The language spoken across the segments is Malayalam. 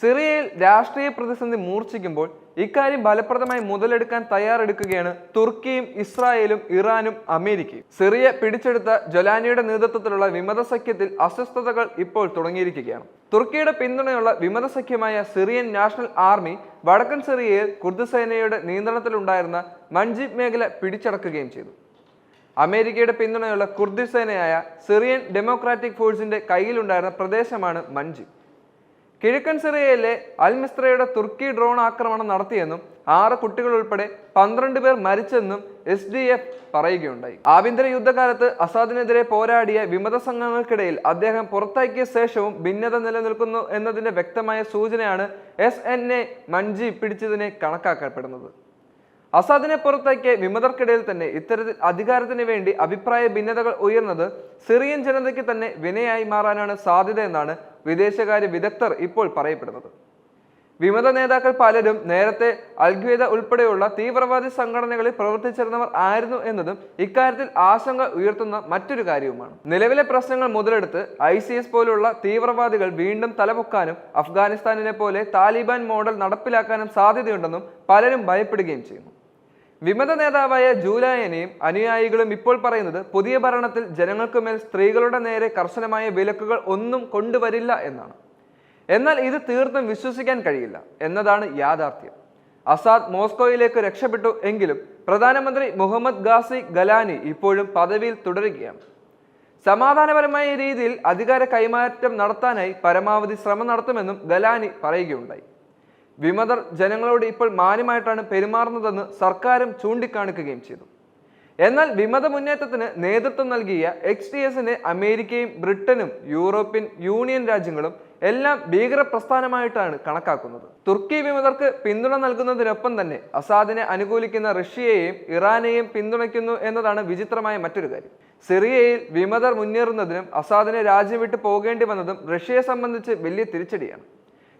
സിറിയയിൽ രാഷ്ട്രീയ പ്രതിസന്ധി മൂർച്ഛിക്കുമ്പോൾ ഇക്കാര്യം ഫലപ്രദമായി മുതലെടുക്കാൻ തയ്യാറെടുക്കുകയാണ് തുർക്കിയും ഇസ്രായേലും ഇറാനും അമേരിക്കയും. സിറിയ പിടിച്ചെടുത്ത ജൊലാനിയുടെ നേതൃത്വത്തിലുള്ള വിമത സഖ്യത്തിൽ അസ്വസ്ഥതകൾ ഇപ്പോൾ തുടങ്ങിയിരിക്കുകയാണ്. തുർക്കിയുടെ പിന്തുണയുള്ള വിമത സഖ്യമായ സിറിയൻ നാഷണൽ ആർമി വടക്കൻ സിറിയയിൽ കുർദ് സേനയുടെ നിയന്ത്രണത്തിലുണ്ടായിരുന്ന മൻജിബ് മേഖല പിടിച്ചടക്കുകയും ചെയ്തു. അമേരിക്കയുടെ പിന്തുണയുള്ള കുർദ് സേനയായ സിറിയൻ ഡെമോക്രാറ്റിക് ഫോഴ്സിന്റെ കയ്യിലുണ്ടായിരുന്ന പ്രദേശമാണ് മൻജിബ് കിഴക്കൻ സിറിയയിലെ അൽമിസ്ത്രയുടെ തുർക്കി ഡ്രോൺ ആക്രമണം നടത്തിയെന്നും ആറ് കുട്ടികൾ ഉൾപ്പെടെ പന്ത്രണ്ട് പേർ മരിച്ചെന്നും എസ് ഡി എഫ് പറയുകയുണ്ടായി. ആഭ്യന്തര യുദ്ധകാലത്ത് അസാദിനെതിരെ പോരാടിയ വിമത സംഘങ്ങൾക്കിടയിൽ അദ്ദേഹം പുറത്താക്കിയ ശേഷവും ഭിന്നത നിലനിൽക്കുന്നു എന്നതിന്റെ വ്യക്തമായ സൂചനയാണ് എസ് എൻ എ മഞ്ജി പിടിച്ചതിനെ കണക്കാക്കപ്പെടുന്നത്. അസാദിനെ പുറത്താക്കിയ വിമതർക്കിടയിൽ തന്നെ ഇത്തരത്തിൽ അധികാരത്തിന് വേണ്ടി അഭിപ്രായ ഭിന്നതകൾ ഉയർന്നത് സിറിയൻ ജനതയ്ക്ക് തന്നെ വിനയായി മാറാനാണ് സാധ്യതയെന്നാണ് വിദേശകാര്യ വിദഗ്ധർ ഇപ്പോൾ പറയപ്പെടുന്നത്. വിമത നേതാക്കൾ പലരും നേരത്തെ അൽഖ്വേദ ഉൾപ്പെടെയുള്ള തീവ്രവാദി സംഘടനകളിൽ പ്രവർത്തിച്ചിരുന്നവർ ആയിരുന്നു എന്നതും ഇക്കാര്യത്തിൽ ആശങ്ക ഉയർത്തുന്ന മറ്റൊരു കാര്യവുമാണ്. നിലവിലെ പ്രശ്നങ്ങൾ മുതലെടുത്ത് ഐ സി എസ് പോലുള്ള തീവ്രവാദികൾ വീണ്ടും തലപൊക്കാനും അഫ്ഗാനിസ്ഥാനിനെ പോലെ താലിബാൻ മോഡൽ നടപ്പിലാക്കാനും സാധ്യതയുണ്ടെന്നും പലരും ഭയപ്പെടുകയും ചെയ്യുന്നു. വിമത നേതാവായ ജൂലായനെയും അനുയായികളും ഇപ്പോൾ പറയുന്നത് പുതിയ ഭരണത്തിൽ ജനങ്ങൾക്ക് മേൽ സ്ത്രീകളുടെ നേരെ കർശനമായ വിലക്കുകൾ ഒന്നും കൊണ്ടുവരില്ല എന്നാണ്. എന്നാൽ ഇത് തീർത്തും വിശ്വസിക്കാൻ കഴിയില്ല എന്നതാണ് യാഥാർത്ഥ്യം. അസാദ് മോസ്കോയിലേക്ക് രക്ഷപ്പെട്ടു എങ്കിലും പ്രധാനമന്ത്രി മുഹമ്മദ് ഗാസി ഗലാനി ഇപ്പോഴും പദവിയിൽ തുടരുകയാണ്. സമാധാനപരമായ രീതിയിൽ അധികാര കൈമാറ്റം നടത്താനായി പരമാവധി ശ്രമം നടത്തുമെന്നും ഗലാനി പറയുകയുണ്ടായി. വിമതർ ജനങ്ങളോട് ഇപ്പോൾ മാന്യമായിട്ടാണ് പെരുമാറുന്നതെന്ന് സർക്കാരും ചൂണ്ടിക്കാണിക്കുകയും ചെയ്തു. എന്നാൽ വിമത മുന്നേറ്റത്തിന് നേതൃത്വം നൽകിയ എക്സ് ടി എസിനെ അമേരിക്കയും ബ്രിട്ടനും യൂറോപ്യൻ യൂണിയൻ രാജ്യങ്ങളും എല്ലാം ഭീകര പ്രസ്ഥാനമായിട്ടാണ് കണക്കാക്കുന്നത്. തുർക്കി വിമതർക്ക് പിന്തുണ നൽകുന്നതിനൊപ്പം തന്നെ അസാദിനെ അനുകൂലിക്കുന്ന റഷ്യയെയും ഇറാനെയും പിന്തുണയ്ക്കുന്നു എന്നതാണ് വിചിത്രമായ മറ്റൊരു കാര്യം. സിറിയയിൽ വിമതർ മുന്നേറുന്നതിനും അസാദിനെ രാജ്യം വിട്ടു പോകേണ്ടി വന്നതും റഷ്യയെ സംബന്ധിച്ച് വലിയ തിരിച്ചടിയാണ്.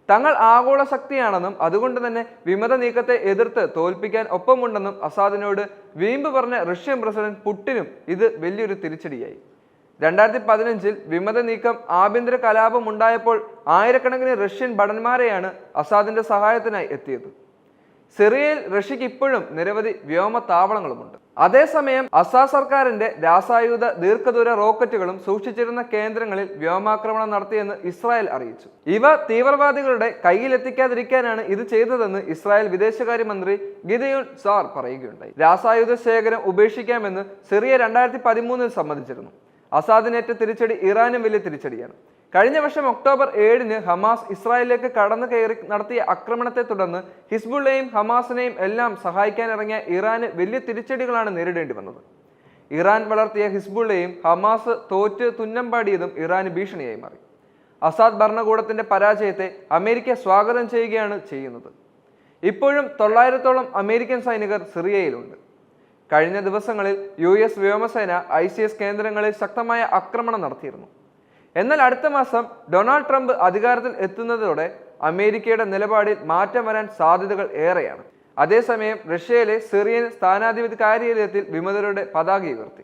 തങ്ങൾ ആഗോള ശക്തിയാണെന്നും അതുകൊണ്ട് തന്നെ വിമത നീക്കത്തെ എതിർത്ത് തോൽപ്പിക്കാൻ ഒപ്പമുണ്ടെന്നും അസാദിനോട് വീമ്പ് പറഞ്ഞ റഷ്യൻ പ്രസിഡന്റ് പുട്ടിനും ഇത് വലിയൊരു തിരിച്ചടിയായി. രണ്ടായിരത്തി പതിനഞ്ചിൽ വിമത നീക്കം ആഭ്യന്തര കലാപം ഉണ്ടായപ്പോൾ ആയിരക്കണക്കിന് റഷ്യൻ ഭടന്മാരെയാണ് അസാദിന്റെ സഹായത്തിനായി എത്തിയത്. സിറിയയിൽ റഷ്യക്ക് ഇപ്പോഴും നിരവധി വ്യോമ താവളങ്ങളുമുണ്ട് അതേസമയം അസാ സർക്കാരിന്റെ രാസായുധ ദീർഘദൂര റോക്കറ്റുകളും സൂക്ഷിച്ചിരുന്ന കേന്ദ്രങ്ങളിൽ വ്യോമാക്രമണം നടത്തിയെന്ന് ഇസ്രായേൽ അറിയിച്ചു. ഇവ തീവ്രവാദികളുടെ കയ്യിലെത്തിക്കാതിരിക്കാനാണ് ഇത് ചെയ്തതെന്ന് ഇസ്രായേൽ വിദേശകാര്യമന്ത്രി ഗിദയുൻ സാർ പറയുകയുണ്ടായി. രാസായുധ ശേഖരം ഉപേക്ഷിക്കാമെന്ന് സിറിയ രണ്ടായിരത്തി പതിമൂന്നിൽ സമ്മതിച്ചിരുന്നു. അസാദിനേറ്റ തിരിച്ചടി ഇറാനും വലിയ തിരിച്ചടിയാണ്. കഴിഞ്ഞ വർഷം ഒക്ടോബർ ഏഴിന് ഹമാസ് ഇസ്രായേലിലേക്ക് കടന്നു കയറി നടത്തിയ ആക്രമണത്തെ തുടർന്ന് ഹിസ്ബുള്ളയും ഹമാസിനെയും എല്ലാം സഹായിക്കാനിറങ്ങിയ ഇറാന് വലിയ തിരിച്ചടികളാണ് നേരിടേണ്ടി വന്നത്. ഇറാൻ വളർത്തിയ ഹിസ്ബുള്ളയും ഹമാസ് തോറ്റ് തുന്നം പാടിയതും ഇറാന് ഭീഷണിയായി മാറി. അസാദ് ഭരണകൂടത്തിന്റെ പരാജയത്തെ അമേരിക്ക സ്വാഗതം ചെയ്യുകയാണ് ചെയ്യുന്നത്. ഇപ്പോഴും തൊള്ളായിരത്തോളം അമേരിക്കൻ സൈനികർ സിറിയയിലുണ്ട്. കഴിഞ്ഞ ദിവസങ്ങളിൽ യു എസ് വ്യോമസേന ഐ സി എസ് കേന്ദ്രങ്ങളിൽ ശക്തമായ ആക്രമണം നടത്തിയിരുന്നു. എന്നാൽ അടുത്ത മാസം ഡൊണാൾഡ് ട്രംപ് അധികാരത്തിൽ എത്തുന്നതോടെ അമേരിക്കയുടെ നിലപാടിൽ മാറ്റം വരാൻ സാധ്യതകൾ ഏറെയാണ്. അതേസമയം റഷ്യയിലെ സിറിയൻ സ്ഥാനാധിപതി കാര്യാലയത്തിൽ വിമതരുടെ പതാക ഉയർത്തി.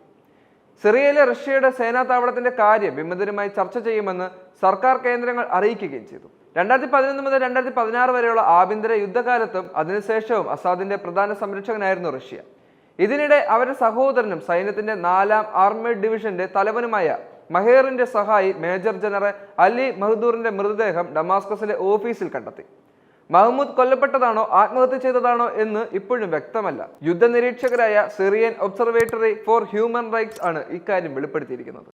സിറിയയിലെ റഷ്യയുടെ സേനാ താവളത്തിന്റെ കാര്യം വിമതരുമായി ചർച്ച ചെയ്യുമെന്ന് സർക്കാർ കേന്ദ്രങ്ങൾ അറിയിക്കുകയും ചെയ്തു. രണ്ടായിരത്തി പതിനൊന്ന് മുതൽ രണ്ടായിരത്തി പതിനാറ് വരെയുള്ള ആഭ്യന്തര യുദ്ധകാലത്തും അതിനുശേഷവും അസാദിന്റെ പ്രധാന സംരക്ഷകനായിരുന്നു റഷ്യ. ഇതിനിടെ അവരുടെ സഹോദരനും സൈന്യത്തിന്റെ നാലാം ആർമേഡ് ഡിവിഷന്റെ തലവനുമായ മഹേറിന്റെ സഹായി മേജർ ജനറൽ അലി മഹദൂറിന്റെ മൃതദേഹം ഡമാസ്കസിലെ ഓഫീസിൽ കണ്ടെത്തി. മഹ്മൂദ് കൊല്ലപ്പെട്ടതാണോ ആത്മഹത്യ ചെയ്തതാണോ എന്ന് ഇപ്പോഴും വ്യക്തമല്ല. യുദ്ധനിരീക്ഷകരായ Syrian observatory for human rights ആണ് ഇക്കാര്യം വെളിപ്പെടുത്തിയിരിക്കുന്നത്.